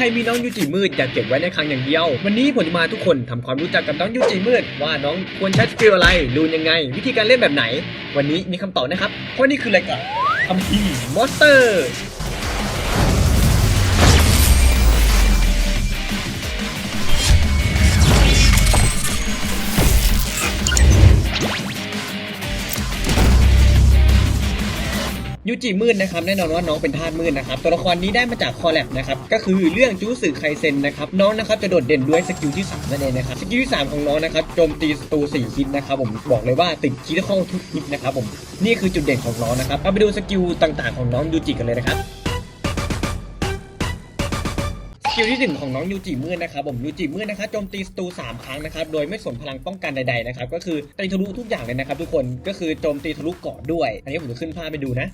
ครมีน้องยูจิมืดอย่าเก็บไว้ในคลังอย่างเดียว วันนี้ผมจะมาทุกคนทำความรู้จักกับน้องยูจิมืด ว่าน้องควรใช้สกิลอะไรรูนยังไง วิธีการเล่นแบบไหน วันนี้มีคำตอบนะครับเพราะนี่คือรายการคำพีมอสเตอร์ ยูจิมืดนะครับแน่นอนว่าน้องเป็นธาตุมืดนะครับตัวละครนี้ได้มาจากคอลแลบนะครับก็คือเรื่องจูสึไคเซนนะครับน้องนะครับจะโดดเด่นด้วยสกิลที่3นั่นเองนะครับสกิลที่ 3 ของน้องนะครับโจมตีศัตรู4คิดนะครับผมบอกเลยว่าติดคีย์เข้าทุกคิดนะครับผมนี่คือจุดเด่นของน้องนะครับเอาไปดูสกิลต่างๆ ของน้องยูจิกันเลยนะครับ กิลที่หนึ่งของน้องยูจิมืดนะครับผมยูจิมืดนะครับโจมตีศัตรูสามครั้งนะครับโดยไม่สนพลังป้องกันใดๆนะครับก็คือตีทะลุทุกอย่างเลยนะครับทุกคนก็คือโจมตีทะลุเกาะด้วย อันนี้ผมจะขึ้นภาพไปดูนะ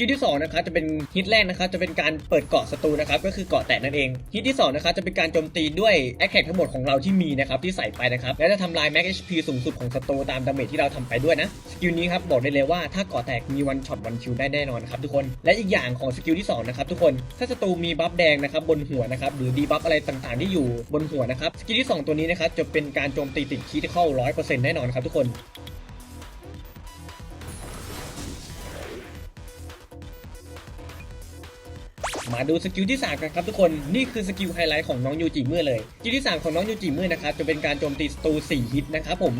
กิลที่2นะครับจะเป็นฮิตแรกนะครับจะเป็นการเปิดเกาะศัตรูนะครับก็คือเกาะแตกนั่นเองฮิตที่2นะครับจะเป็นการโจมตีด้วยแอคแท็กทั้งหมดของเราที่มีนะครับที่ใส่ไปนะครับและจะทำลายแม็ก HP สูงสุดของศัตรูตามดาเมจที่เราทำไปด้วยนะสกิลนี้ครับบอกได้เลยว่าถ้าเกาะแตกมีวันช็อตวันคิวได้แน่นอนครับทุกคนและอีกอย่างของสกิลที่2นะครับทุกคนถ้าศัตรูมีบัฟแดงนะครับบนหัวนะครับหรือดีบัฟอะไรต่างๆ ที่อยู่บนหัวนะครับสกิลที่สองตัวนี้นะครับจะเป็นการโจมตีติดคีทเข้า100%แน่นอนครับทุกคน มาดูสกิลที่3กันครับทุกคนนี่คือสกิลไฮไลท์ของน้องยูจิเมื่อเลยสกิลที่ 3 ของน้องยูจิเมื่อนะครับจะเป็นการโจมตีศัตรู4ฮิตนะครับผม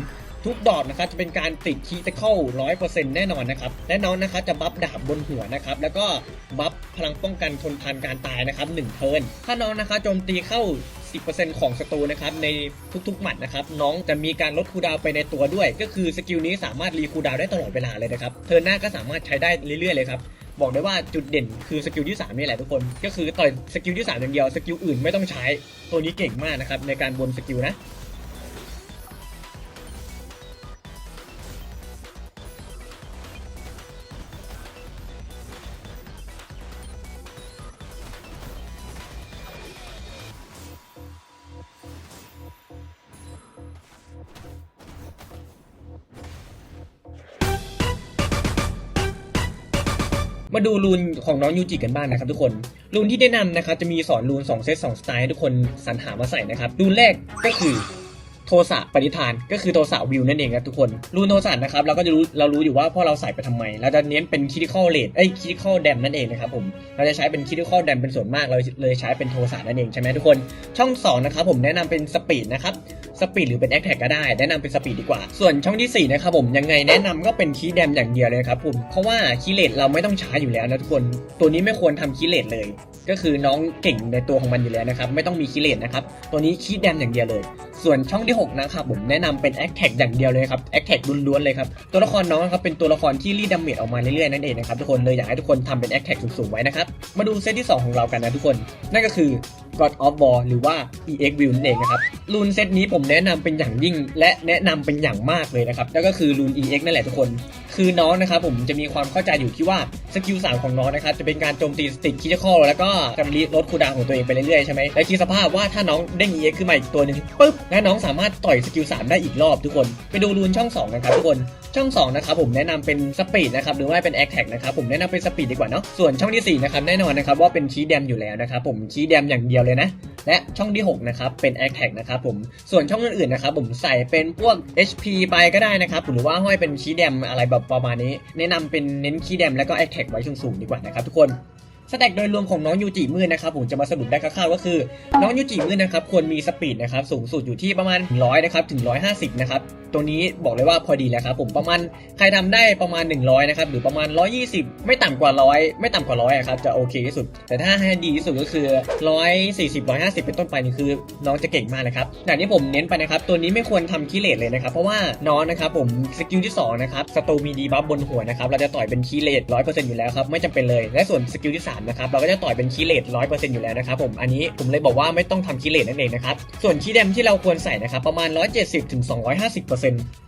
ทุกดอกนะครับจะเป็นการติดคีย์เข้า100%แน่นอนนะครับและน้องนะครับจะบัฟดาบบนหัวนะครับแล้วก็บัฟพลังป้องกันทนทานการตายนะครับ1เทิร์นถ้าน้องนะคะโจมตีเข้า 10%ของศัตรูนะครับในทุกๆหมัดนะครับน้องจะมีการลดคูดาวไปในตัวด้วย ก็คือสกิลนี้สามารถรีคูดาวได้ตลอดเวลาเลยนะครับเทิร์นหน้าก็สามารถใช้ได้เรื่อยๆเลยครับ บอกได้ว่าจุดเด่นคือสกิลที่3นี่แหละทุกคน ก็คือต่อยสกิลที่3อย่างเดียวสกิลอื่นไม่ต้องใช้ ตัวนี้เก่งมากนะครับในการบนสกิลนะ มาดูรูนของน้องยูจิกันบ้างนะครับทุกคน รูนที่แนะนำนะครับจะมีสอนรูน2เซต2สไตล์ให้ทุกคนสรรหามาใส่นะครับ รูนแรกก็คือโทสะปณิธานก็คือโทสะวิวนั่นเองครับทุกคน รูนโทสะนะครับเราก็จะรู้เรารู้อยู่ว่าพอเราใส่ไปทำไม เราจะเน้นเป็นคิ t ิคอลเล e เอ้ยคิ t ิคอลแดมนั่นเองนะครับผม เราจะใช้เป็นคิ t ิคอลแดมเป็นส่วนมากเราเลยใช้เป็นโทสะนั่นเองใช่ไหมทุกคน ช่องสองนะครับผมแนะนำเป็นสปีดนะครับ สปีดหรือเป็นแอคแท็กก็ได้ แนะนำเป็นสปีดดีกว่า ส่วนช่องที่ 4 นะครับผมยังไงแนะนำก็เป็นคีย์แดมอย่างเดียวเลยครับผมเพราะว่าคีย์เลดเราไม่ต้องใช้อยู่แล้วนะทุกคน ตัวนี้ไม่ควรทำคีย์เลดเลย ก็คือน้องเก่งในตัวของมันอยู่แล้วนะครับไม่ต้องมีคีย์เลดนะครับตัวนี้คีย์แดมอย่างเดียวเลย ส่วนช่องที่ 6 นะครับผมแนะนำเป็นแอคแท็กอย่างเดียวเลยครับแอคแท็กล้วนๆเลยครับตัวละครน้องครับเป็นตัวละครที่รีดดาเมจออกมาเรื่อยๆนั่นเองนะครับทุกคนเลยอยากให้ทุกคนทำเป็นแอคแท็กสูงๆไว้นะครับมาดูเซตที่สองของเรากันนะทุกคน นั่นก็คือ God of War หรือว่า EX View นั่นเองนะครับรุ่นเซตนี้ผมแนะนำเป็นอย่างยิ่ง และแนะนำเป็นอย่างมากเลยนะครับแล้วก็คือรุ่น EX นั่นแหละทุกคนคือน้องนะครับผมจะมีความเข้าใจอยู่ที่ว่าสกิลสามของน้องนะครับจะเป็นการโจมตีสติกคิดคอแล้วก็จะลดคูดาวของตัวเองไปเรื่อยๆใช่ไหมและคิดสภาพว่าถ้าน้องเด้ง EX ขึ้นมาอีกตัวหนึ่งปุ๊บและน้องสามารถต่อยสกิลสามได้อีกรอบทุกคนไปดูรูนช่องสองกันครับทุกคนช่อง2นะครับผมแนะนำเป็นสปีดนะครับหรือว่าเป็นแอคแท็กนะครับผมแนะนำเป็นสปีดดีกว่าเนาะส่วนช่องที่4นะครับแน่นอนนะครับว่าเป็นคีย์แดมอยู่แล้วนะครับผมคีย์แดมอย่างเดียวเลยนะและช่องที่6นะครับเป็น a c t a g นะครับผมส่วนช่องอื่นๆนะครับผมใส่เป็นพวก HP ไปก็ได้นะครับหรือว่าห้อยเป็นคีแดมอะไรแบบประมาณนี้แนะนำเป็นเน้นคีย์แดมแล้วก็ a c t a g ไว้สูงๆดีกว่านะครับทุกคนสแต็กโดยรวมของน้องยูจิมืดนะครับผมจะมาสรุปได้คร่าวๆก็คือ น้องยูจิมืดนะครับควรมีสปีดนะครับสูงสุดอยู่ที่ประมาณ 100 นะครับถึง 150 นะครับ ตัวนี้บอกเลยว่าพอดีแล้วครับผมประมาณใครทำได้ประมาณ 100นะครับหรือประมาณ 120 ไม่ต่ำกว่า 100 ไม่ต่ำกว่าร้อยครับจะโอเคที่สุด แต่ถ้าให้ดีที่สุดก็คือ 140 150 เป็นต้นไปนี่คือน้องจะเก่งมากเลยครับอย่างที่ผมเน้นไปนะครับตัวนี้ไม่ควรทำคีเลตเลยนะครับเพราะว่าน้องนะครับผมสกิลที่สองนะครับสตูมีดีบัฟบนหัวนะครับเราจะต่อยเป็นคีเลต100%อร์เซ็นต์อยู่แล้วครับไม่จำเป็นเลยและส่วนสกิลที่สามนะครับเราก็จะต่อยเป็นคีเลต100%อร์เซ็นต์อยู่แล้วนะครับผมอันนี้ผมเลยบอกว่าไม่ต้องทำคีเลตนั่นเองนะครับส่วนคีย์แดมที่เราควรใส่นะครับประมาณ 170ถึง250%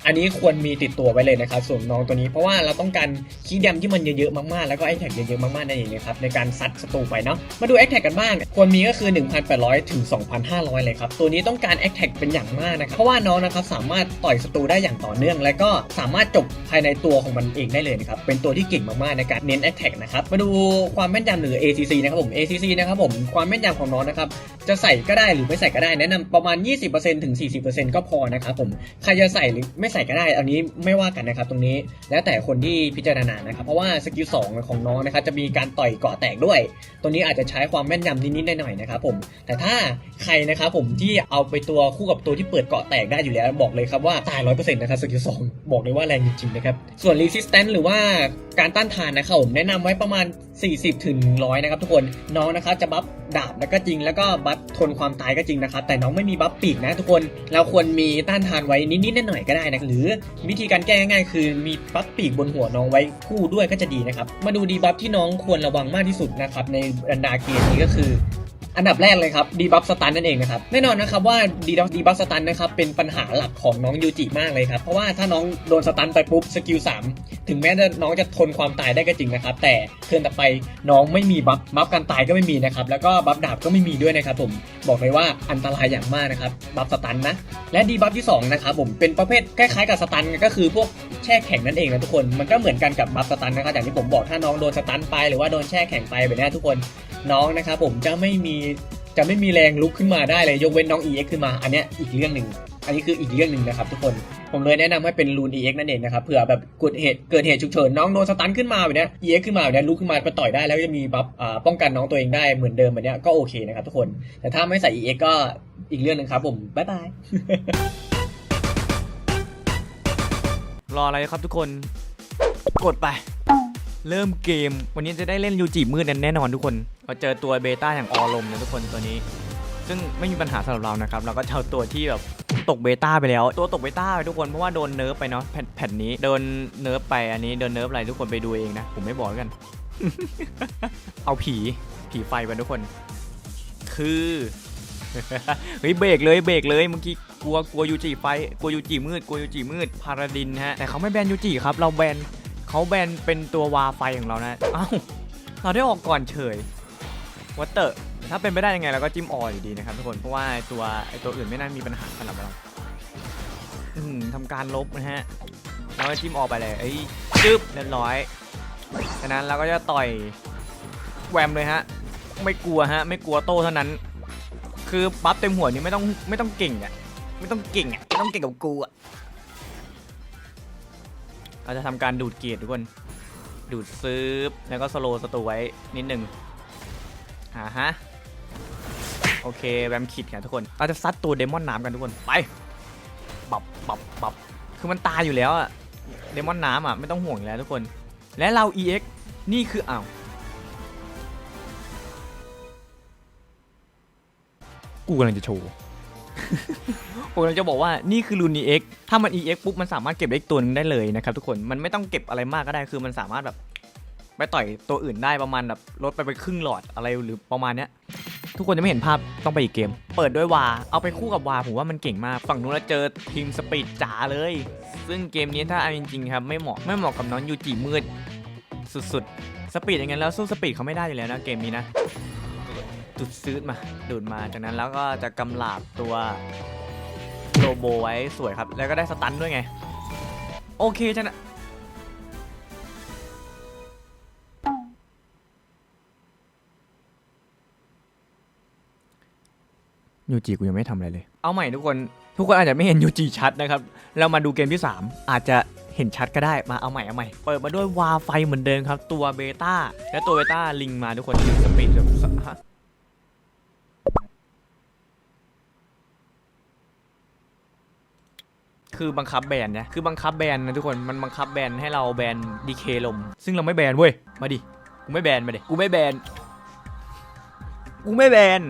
อันนี้ควรมีติดตัวไว้เลยนะครับส่วนน้องตัวนี้เพราะว่าเราต้องการคีย์แดมที่มันเยอะๆมากๆ แล้วก็ไอแท็กเยอะๆมากๆนั่นเองนะครับในการซัดศัตรูไปเนาะมาดูแอคแท็กกันบ้างควรมีก็คือ 1,800 ถึง 2,500 เลยครับ ตัวนี้ต้องการแอคแท็กเป็นอย่างมากนะครับเพราะว่าน้องนะครับสามารถต่อยศัตรูได้อย่างต่อเนื่อง และก็สามารถจบภายในตัวของมันเองได้เลยนะครับเป็นตัวที่เก่งมากๆในการเน้นแอคแท็กนะครับมาดูความแม่นยำหรือ ACC นะครับผม ACC นะครับผมความแม่นยำของน้องนะครับจะใส่ก็ได้หรือไม่ใส่ก็ได้แนะนำประมาณ 20%ถึง 40%ก็พอนะครับผมใครจะใส่หรือไม่ใส่ก็ได้ อันนี้ไม่ว่ากันนะครับตรงนี้แล้วแต่คนที่พิจารณานะครับเพราะว่าสกิลสองของน้องนะครับจะมีการต่อยเกาะแตกด้วย ตัวนี้อาจจะใช้ความแม่นยำนิดๆหน่อยๆนะครับผมแต่ถ้าใครนะครับผมที่เอาไปตัวคู่กับตัวที่เปิดเกาะแตกได้อยู่แล้วบอกเลยครับว่าตายร้อยเปอร์เซ็นต์นะครับสกิลสองบอกเลยว่าแรงจริงๆนะครับส่วนรีสิสแตนต์หรือว่า การต้านทานนะครับผมแนะนำไว้ประมาณ 40ถึง100 นะครับทุกคนน้องนะครับจะบัฟดาบแล้วก็จริง แล้วก็บัฟทนความตายก็จริงนะครับแต่น้องไม่มีบัฟปีกนะทุกคนเราควรมีต้านทานไว้นิดๆหน่อยๆก็ได้นะหรือวิธีการแก้ง่ายๆคือมีบัฟปีกบนหัวน้องไว้คู่ด้วยก็จะดีนะครับมาดูดีบัฟที่น้องควรระวังมากที่สุดนะครับในบรรดาเกมนี้ก็คือ อันดับแรกเลยครับดีบัฟสตันนั่นเองนะครับแน่นอนนะครับว่าดีดีบัฟสตันนะครับเป็นปัญหาหลักของน้องยูจิมากเลยครับเพราะว่าถ้าน้องโดนสตันไปปุ๊บสกิล3ถึงแม้จะน้องจะทนความตายได้ก็จริงนะครับแต่เทิร์นต่อไปน้องไม่มีบัฟบัฟการตายก็ไม่มีนะครับแล้วก็บัฟดาบก็ไม่มีด้วยนะครับผมบอกเลยว่าอันตรายอย่างมากนะครับบัฟสตันนะและดีบัฟที่สองนะครับผมเป็นประเภทคล้ายๆกับสตันก็คือพวกแช่แข็งนั่นเองนะทุกคนมันก็เหมือนกันกับบัฟสตันนะครับอย่างที่ผมบอกถ้าน้องโดนสตันไปหรือว่าโดนแช่แข็งไปแบบนี้ทุกคน น้องนะครับผมจะไม่มีจะไม่มีแรงลุกขึ้นมาได้เลยยกเว้นน้อง EX ขึ้นมาอันเนี้ยอีกเรื่องหนึ่งอันนี้คืออีกเรื่องหนึ่งนะครับทุกคนผมเลยแนะนำให้เป็นรูน EX นั่นเองนะครับเผื่อแบบเกิดเหตุเกิดเหตุฉุกเฉินน้องโดนสตันขึ้นมาแบบนี้ EX ขึ้นมาแบบนี้ลุกขึ้นมาไปต่อยได้แล้วจะมีบัฟป้องกันน้องตัวเองได้เหมือนเดิมแบบนี้ก็โอเคนะครับทุกคน แต่ถ้าไม่ใส่ EX ก็อีกเรื่องหนึ่งครับผมบ๊ายบายรออะไรครับทุกคนกดไป เริ่มเกม วันนี้จะได้เล่นยูจิมืดแน่นอนทุกคน เราเจอตัวเบต้าอย่างออลมนะทุกคนตัวนี้ ซึ่งไม่มีปัญหาสำหรับเรานะครับ เราก็จะเอาตัวที่แบบตกเบต้าไปแล้ว ตัวตกเบต้าไปทุกคนเพราะว่าโดนเนิร์ฟไปเนาะแผ่นแผ่นนี้โดนเนิร์ฟไปอันนี้โดนเนิร์ฟอะไรทุกคนไปดูเองนะ ผมไม่บอกกัน เอาผีผีไฟไปทุกคน คือเฮ้ยเบรกเลยเบรกเลยเมื่อกี้กลัวกลัวยูจิไฟกลัวยูจิมืดกลัวยูจิมืดพาราดินฮะแต่เขาไม่แบนยูจิครับเราแบนเขาแบนเป็นตัววาไฟของเรานะเอ้าเราได้ออกก่อนเฉย วัตเตอร์ถ้าเป็นไปได้ยังไงเราก็จิ้มอออยู่ดีนะครับทุกคนเพราะว่าตัวไอตัวอื่นไม่น่ามีปัญหาสำหรับเราทำการลบนะฮะเราก็จิ้มออไปเลยเอ้ยจึ๊บเรียบร้อยฉะนั้นเราก็จะต่อยแวมเลยฮะไม่กลัวฮะไม่กลัวโต้เท่านั้น คือบัฟเต็มหัวนี่ไม่ต้องไม่ต้องเก่งอะไม่ต้องเก่งอะไม่ต้องเก่งกับกูอะเราจะทำการดูดเกียร์ทุกคนดูดซื้อแล้วก็สโลว์สตูไว้นิดหนึ่ง อ่าฮะ โอเค แบมคิดกันทุกคน เราจะซัดตัวเดมอนน้ำกันทุกคน ไปปับปับปับ คือมันตายอยู่แล้วอะเดมอนน้ำอะไม่ต้องห่วงแล้วทุกคน และเรา EX นี่คืออ้าวกูกำลังจะโชว์ผมกำลังจะบอกว่านี่คือรูน EX ถ้ามัน EX ปุ๊บมันสามารถเก็บได้ตัวนึงได้เลยนะครับทุกคน มันไม่ต้องเก็บอะไรมากก็ได้ คือมันสามารถแบบ ไปต่อยตัวอื่นได้ประมาณแบบลดไปไปครึ่งหลอดอะไรหรือประมาณเนี้ยทุกคนจะไม่เห็นภาพต้องไปอีกเกม เปิดด้วยวา เอาไปคู่กับวาผมว่ามันเก่งมาก ฝั่งนู้นเราเจอทีมสปีดจ๋าเลย ซึ่งเกมนี้ถ้าเอาจริงๆครับไม่เหมาะไม่เหมาะกับน้องยูจิมืด สุดๆ สปีดอย่างนั้นแล้วสู้สปีดเขาไม่ได้อยู่แล้วนะเกมนี้นะดูดซื้อมาดูดมาจากนั้นแล้วก็จะกำลาบตัวโลโบไว้สวยครับ แล้วก็ได้สตันด้วยไง โอเคชนะ ยูจิกูยังไม่ทำอะไรเลย เอาใหม่ทุกคน ทุกคนอาจจะไม่เห็นยูจิชัดนะครับ เรามาดูเกมที่ 3 อาจจะเห็นชัดก็ได้ มาเอาใหม่เอาใหม่ เปิดมาด้วยวาไฟเหมือนเดิมครับ ตัวเบต้า และตัวเบต้าลิงมาทุกคนสปีดแบบฮะคือบังคับแบนเนี่ยคือบังคับแบนนะทุกคน มันบังคับแบนให้เราแบนดีเคลม ซึ่งเราไม่แบนเว้ย มาดิ กูไม่แบนมาดิ กูไม่แบน กูไม่แบน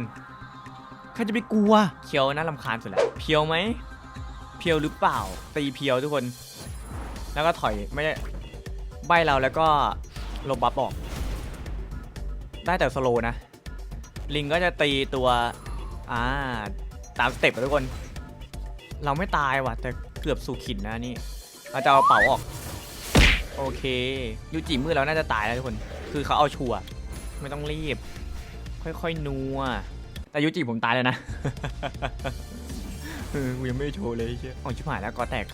ใครจะไปกลัวเพียวน่ารำคาญสุดแล้วเพียวไหมเพียวหรือเปล่า ตีเพียวทุกคน แล้วก็ถอยไม่ได้ใบเราแล้วก็ลบบัฟออก ได้แต่สโลนะ ลิงก็จะตีตัวอ่าตามสเต็ปทุกคน เราไม่ตายว่ะ แต่เกือบสู่ขินนะนี่เราจะเอาเป๋าออก โอเคยูจิมืดแล้วน่าจะตายแล้วทุกคน คือเขาเอาชัวร์ไม่ต้องรีบ ค่อยๆนัว แต่ยูจิผมตายแล้วนะ เออกูยังไม่ได้โชว์เลยไอ้เชี่ยอ๋อชิบหายแล้วก็แตก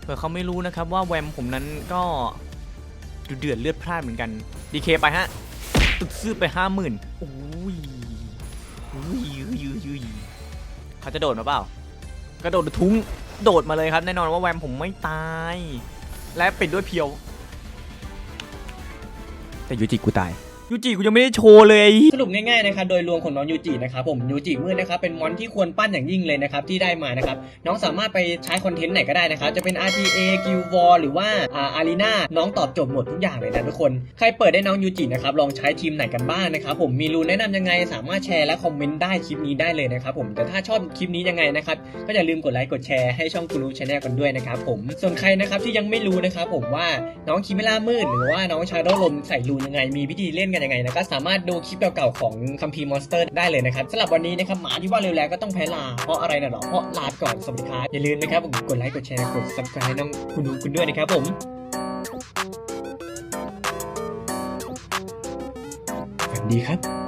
เผื่อเขาไม่รู้นะครับว่าแวมผมนั้นก็ดูเดือดเลือดพล่านเหมือนกัน ดีเคไปฮะ ตึกซื้อไปห้าหมื่นโอ้ยอุ้ยอุ้ยอุ้ยอุ้ยเขาจะโดดมาเปล่ากระโดดทุ้งโดดมาเลยครับ แน่นอนว่าแวมผมไม่ตาย และปิดด้วยเพียว แต่ยูจิกูตาย ยูจิกูยังไม่ได้โชว์เลย สรุปง่ายๆนะครับโดยรวมของน้องยูจินะครับผมยูจิมืดนะครับเป็นมอนที่ควรปั้นอย่างยิ่งเลยนะครับที่ได้มานะครับน้องสามารถไปใช้คอนเทนต์ไหนก็ได้นะครับจะเป็น RTA Guild War หรือว่าอา Arena น้องตอบโจทย์หมดทุกอย่างเลยนะทุกคนใครเปิดได้น้องยูจินะครับลองใช้ทีมไหนกันบ้างนะครับผมมีรูนแนะนำยังไงสามารถแชร์และคอมเมนต์ได้คลิปนี้ได้เลยนะครับผมแต่ถ้าชอบคลิปนี้ยังไงนะครับก็อย่าลืมกดไลค์กดแชร์ให้ช่องกูรูชาแนลกันด้วยนะครับผมส่วนใครนะครับที่ยังไม่รู้นะครับผมว่าน้องคิมิล่ามืดหรือว่าน้องชาโดลมใส่รูนยังไงมีวิธีเล่นกันยังไงนะก็สามารถดูคลิปเก่าๆของคัมภีร์มอนสเตอร์ได้เลยนะครับสำหรับวันนี้นะครับหมาที่ว่าเร็วแล้วก็ต้องแพ้ลา เพราะอะไรนะหรอเพราะลาก่อนสวัสดีครับอย่าลืมนะครับผมกดไลค์กดแชร์กด subscribe น้องคุณดูคุณด้วยนะครับผมสวัสดีครับ